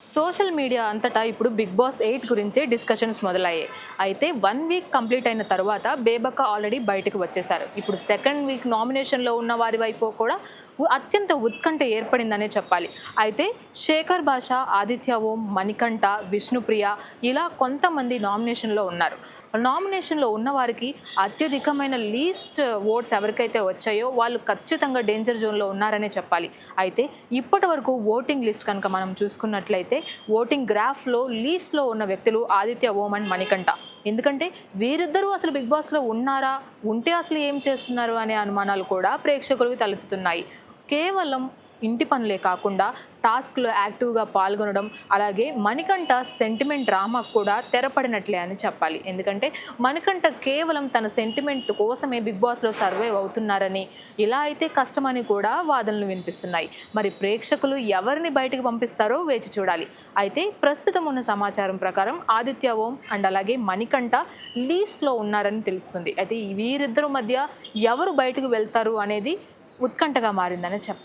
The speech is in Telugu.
సోషల్ మీడియా అంతటా ఇప్పుడు బిగ్ బాస్ ఎయిట్ గురించే డిస్కషన్స్ మొదలయ్యాయి. అయితే వన్ వీక్ కంప్లీట్ అయిన తర్వాత బేబక్క ఆల్రెడీ బయటకు వచ్చేసారు ఇప్పుడు సెకండ్ వీక్ నామినేషన్లో ఉన్న వారి వైపు కూడా అత్యంత ఉత్కంఠ ఏర్పడిందనే చెప్పాలి. అయితే శేఖర్ భాష ఆదిత్య ఓం మణికంఠ విష్ణుప్రియ ఇలా కొంతమంది నామినేషన్లో ఉన్నారు. నామినేషన్లో ఉన్న వారికి అత్యధికమైన లీస్ట్ ఓట్స్ ఎవరికైతే వచ్చాయో వాళ్ళు ఖచ్చితంగా డేంజర్ జోన్లో ఉన్నారనే చెప్పాలి. అయితే ఇప్పటి వరకు ఓటింగ్ లిస్ట్ కనుక మనం చూసుకున్నట్లయితే ఓటింగ్ గ్రాఫ్లో లీస్ట్లో ఉన్న వ్యక్తులు ఆదిత్య ఓం అండ్ మణికంఠ. ఎందుకంటే వీరిద్దరూ అసలు బిగ్ బాస్లో ఉన్నారా ఉంటే అసలు ఏం చేస్తున్నారు అనే అనుమానాలు కూడా ప్రేక్షకులకు తలెత్తుతున్నాయి. కేవలం ఇంటి పనులే కాకుండా టాస్క్లో యాక్టివ్గా పాల్గొనడం అలాగే మణికంఠ సెంటిమెంట్ డ్రామా కూడా తెరపడినట్లే అని చెప్పాలి. ఎందుకంటే మణికంఠ కేవలం తన సెంటిమెంట్ కోసమే బిగ్ బాస్లో సర్వైవ్ అవుతున్నారని ఇలా అయితే కష్టమని కూడా వాదనలు వినిపిస్తున్నాయి. మరి ప్రేక్షకులు ఎవరిని బయటకు పంపిస్తారో వేచి చూడాలి. అయితే ప్రస్తుతం ఉన్న సమాచారం ప్రకారం ఆదిత్య ఓం అండ్ అలాగే మణికంఠ లీస్ట్లో ఉన్నారని తెలుస్తుంది. అయితే వీరిద్దరి మధ్య ఎవరు బయటకు వెళ్తారు అనేది ఉత్కంఠగా మారిందని చెప్పాలి.